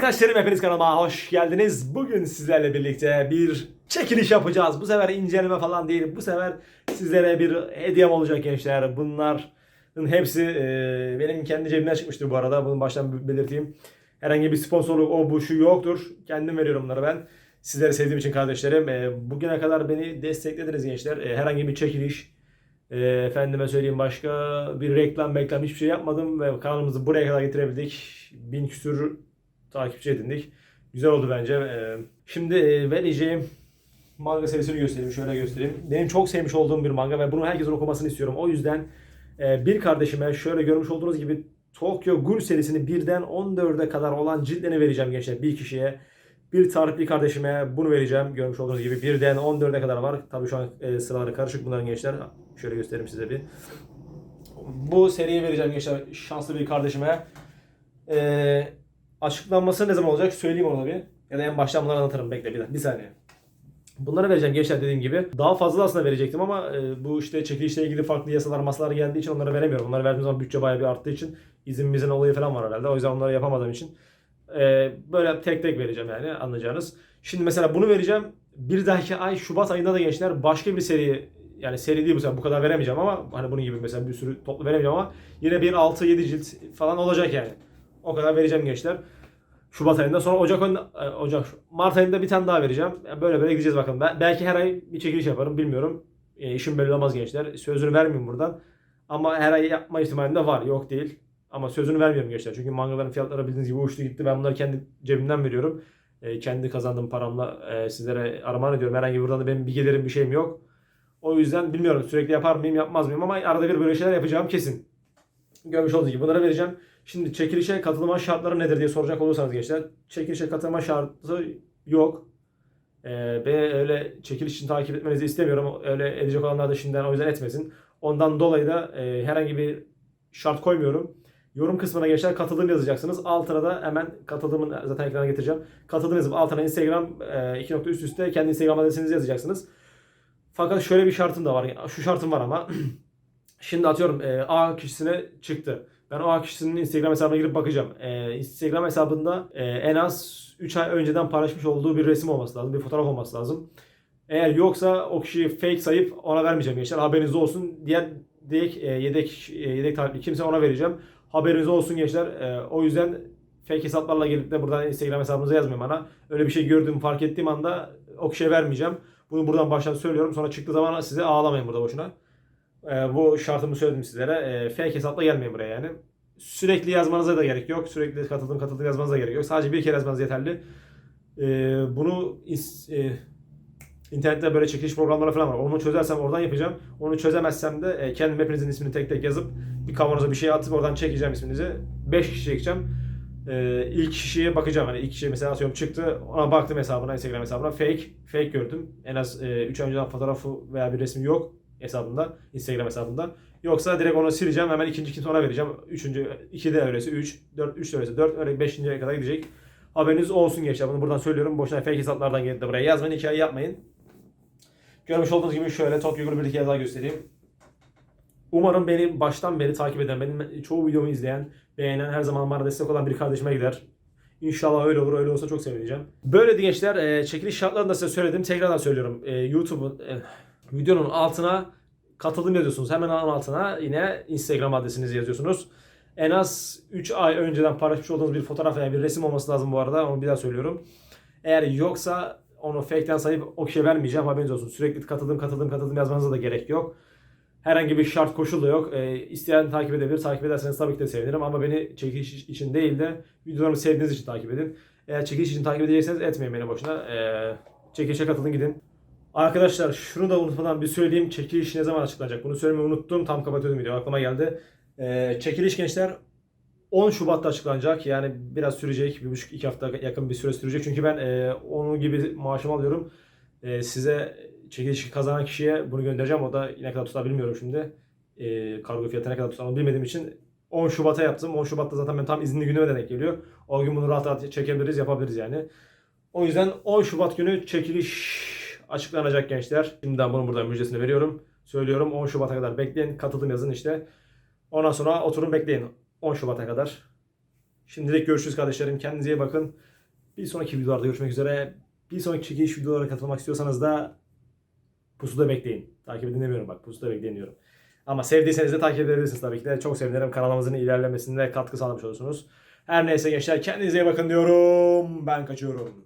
Kardeşlerim hepiniz kanalıma hoş geldiniz. Bugün sizlerle birlikte bir çekiliş yapacağız. Bu sefer inceleme falan değil. Bu sefer sizlere bir hediyem olacak gençler. Bunların hepsi e, benim kendi cebimden çıkmıştır bu arada. Bunu baştan belirteyim. Herhangi bir sponsorluk o bu şu yoktur. Kendim veriyorum bunları ben. Sizleri sevdiğim için kardeşlerim. E, bugüne kadar beni desteklediniz gençler. E, herhangi bir çekiliş, e, efendime söyleyeyim başka bir reklam reklam hiçbir şey yapmadım ve kanalımızı buraya kadar getirebildik. Bin küsür takipçi edindik. Güzel oldu bence. Ee, şimdi e, vereceğim manga serisini göstereyim. Şöyle göstereyim. Benim çok sevmiş olduğum bir manga ve bunu herkesin okumasını istiyorum. O yüzden e, bir kardeşime şöyle görmüş olduğunuz gibi Tokyo Ghoul serisini birden 14'e kadar olan ciltlerini vereceğim gençler. Bir kişiye. Bir Tarık bir kardeşime bunu vereceğim. Görmüş olduğunuz gibi birden 14'e kadar var. Tabii şu an e, sıraları karışık bunların gençler. Şöyle göstereyim size bir. Bu seriyi vereceğim gençler şanslı bir kardeşime. Eee açıklanması ne zaman olacak söyleyeyim onu bir. Ya da en baştan bunları anlatırım. Bekle bir, bir saniye. Bunları vereceğim gençler dediğim gibi. Daha fazla aslında verecektim ama e, bu işte çekilişle ilgili farklı yasalar masalar geldiği için onları veremiyorum. Onları verdiğim zaman bütçe bayağı bir arttığı için izin olayı falan var herhalde. O yüzden onları yapamadığım için e, böyle tek tek vereceğim yani anlayacağınız. Şimdi mesela bunu vereceğim. Bir dahaki ay Şubat ayında da gençler başka bir seri yani seri değil bu sefer bu kadar veremeyeceğim ama hani bunun gibi mesela bir sürü toplu veremeyeceğim ama yine bir 6-7 cilt falan olacak yani. O kadar vereceğim gençler. Şubat ayında sonra Ocak ayında, e, Ocak Mart ayında bir tane daha vereceğim. Yani böyle böyle gideceğiz bakalım. Ben, belki her ay bir çekiliş yaparım bilmiyorum. E, işim belli olmaz gençler. Sözünü vermeyeyim buradan. Ama her ay yapma ihtimalim de var. Yok değil. Ama sözünü vermiyorum gençler. Çünkü mangaların fiyatları bildiğiniz gibi uçtu gitti. Ben bunları kendi cebimden veriyorum. E, kendi kazandığım paramla e, sizlere armağan ediyorum. Herhangi buradan da benim bir gelirim bir şeyim yok. O yüzden bilmiyorum sürekli yapar mıyım yapmaz mıyım ama arada bir böyle şeyler yapacağım kesin. Görmüş olduğunuz gibi bunları vereceğim. Şimdi çekilişe katılma şartları nedir diye soracak olursanız gençler. Çekilişe katılma şartı yok. Ee, beni öyle çekiliş için takip etmenizi istemiyorum. Öyle edecek olanlar da şimdiden o yüzden etmesin. Ondan dolayı da e, herhangi bir şart koymuyorum. Yorum kısmına gençler katıldım yazacaksınız. Altına da hemen katıldığımın zaten ekrana getireceğim. Katıldım yazıp altına Instagram e, iki nokta üst üste kendi Instagram adresinizi yazacaksınız. Fakat şöyle bir şartım da var. Şu şartım var ama. Şimdi atıyorum e, A kişisine çıktı. Ben o A kişisinin Instagram hesabına girip bakacağım. E, Instagram hesabında e, en az 3 ay önceden paylaşmış olduğu bir resim olması lazım. Bir fotoğraf olması lazım. Eğer yoksa o kişiyi fake sayıp ona vermeyeceğim gençler. Haberiniz olsun. Diğer yedek, e, yedek, e, yedek takipli kimse ona vereceğim. Haberiniz olsun gençler. E, o yüzden fake hesaplarla gelip de buradan Instagram hesabınıza yazmayın bana. Öyle bir şey gördüğüm fark ettiğim anda o kişiye vermeyeceğim. Bunu buradan baştan söylüyorum. Sonra çıktığı zaman size ağlamayın burada boşuna. E, bu şartımı söyledim sizlere. E, fake hesapla gelmeyin buraya yani. Sürekli yazmanıza da gerek yok. Sürekli katıldım katıldım yazmanıza gerek yok. Sadece bir kere yazmanız yeterli. E, bunu e, internette böyle çekiliş programları falan var. Onu çözersem oradan yapacağım. Onu çözemezsem de e, kendim hepinizin ismini tek tek yazıp bir kavanoza bir şey atıp oradan çekeceğim isminizi. 5 kişi çekeceğim. E, ilk kişiye bakacağım. Hani ilk kişi mesela atıyorum çıktı. Ona baktım hesabına, Instagram hesabına. Fake. Fake gördüm. En az 3 ay önceden fotoğrafı veya bir resmi yok hesabında. Instagram hesabında. Yoksa direkt onu sileceğim. Hemen ikinci kimse ona vereceğim. Üçüncü, iki de öylesi 3, 4, 3 de öylesi 4, öyle beşinciye kadar gidecek. Haberiniz olsun gençler. Bunu buradan söylüyorum. Boşuna fake hesaplardan gelip de buraya yazmayın. Hikaye yapmayın. Görmüş olduğunuz gibi şöyle Tokyo Ghoul bir hikaye daha göstereyim. Umarım beni baştan beri takip eden, benim çoğu videomu izleyen, beğenen, her zaman bana destek olan bir kardeşime gider. İnşallah öyle olur. Öyle olsa çok sevineceğim. Böyle gençler. E, çekiliş şartlarını da size söyledim. Tekrardan söylüyorum. E, YouTube'un e, videonun altına katılım yazıyorsunuz. Hemen altına yine Instagram adresinizi yazıyorsunuz. En az 3 ay önceden paylaşmış olduğunuz bir fotoğraf veya bir resim olması lazım bu arada. Onu bir daha söylüyorum. Eğer yoksa onu fake'ten sayıp o kişiye vermeyeceğim. Haberiniz olsun. Sürekli katıldım katıldım katıldım yazmanıza da gerek yok. Herhangi bir şart koşul da yok. E, isteyen takip edebilir. Takip ederseniz tabii ki de sevinirim. Ama beni çekiliş için değil de videolarımı sevdiğiniz için takip edin. Eğer çekiliş için takip edecekseniz etmeyin beni boşuna. E, çekilişe katılın gidin. Arkadaşlar şunu da unutmadan bir söyleyeyim. Çekiliş ne zaman açıklanacak? Bunu söylemeyi unuttum. Tam kapatıyordum video. Aklıma geldi. Ee, çekiliş gençler 10 Şubat'ta açıklanacak. Yani biraz sürecek. Bir buçuk iki hafta yakın bir süre sürecek. Çünkü ben e, onun gibi maaşımı alıyorum. E, size çekiliş kazanan kişiye bunu göndereceğim. O da ne kadar tutar bilmiyorum şimdi. E, kargo fiyatı ne kadar tutar onu bilmediğim için 10 Şubat'a yaptım. 10 Şubat'ta zaten ben tam izinli günüme denk geliyor. O gün bunu rahat rahat çekebiliriz, yapabiliriz yani. O yüzden 10 Şubat günü çekiliş açıklanacak gençler. Şimdiden bunu burada müjdesini veriyorum. Söylüyorum 10 Şubat'a kadar bekleyin. Katılım yazın işte. Ondan sonra oturun bekleyin. 10 Şubat'a kadar. Şimdilik görüşürüz kardeşlerim. Kendinize iyi bakın. Bir sonraki videolarda görüşmek üzere. Bir sonraki çekiliş videolara katılmak istiyorsanız da pusuda bekleyin. Takip edin demiyorum bak pusuda bekleyin diyorum. Ama sevdiyseniz de takip edebilirsiniz tabii ki de. Çok sevinirim. Kanalımızın ilerlemesinde katkı sağlamış olursunuz. Her neyse gençler kendinize iyi bakın diyorum. Ben kaçıyorum.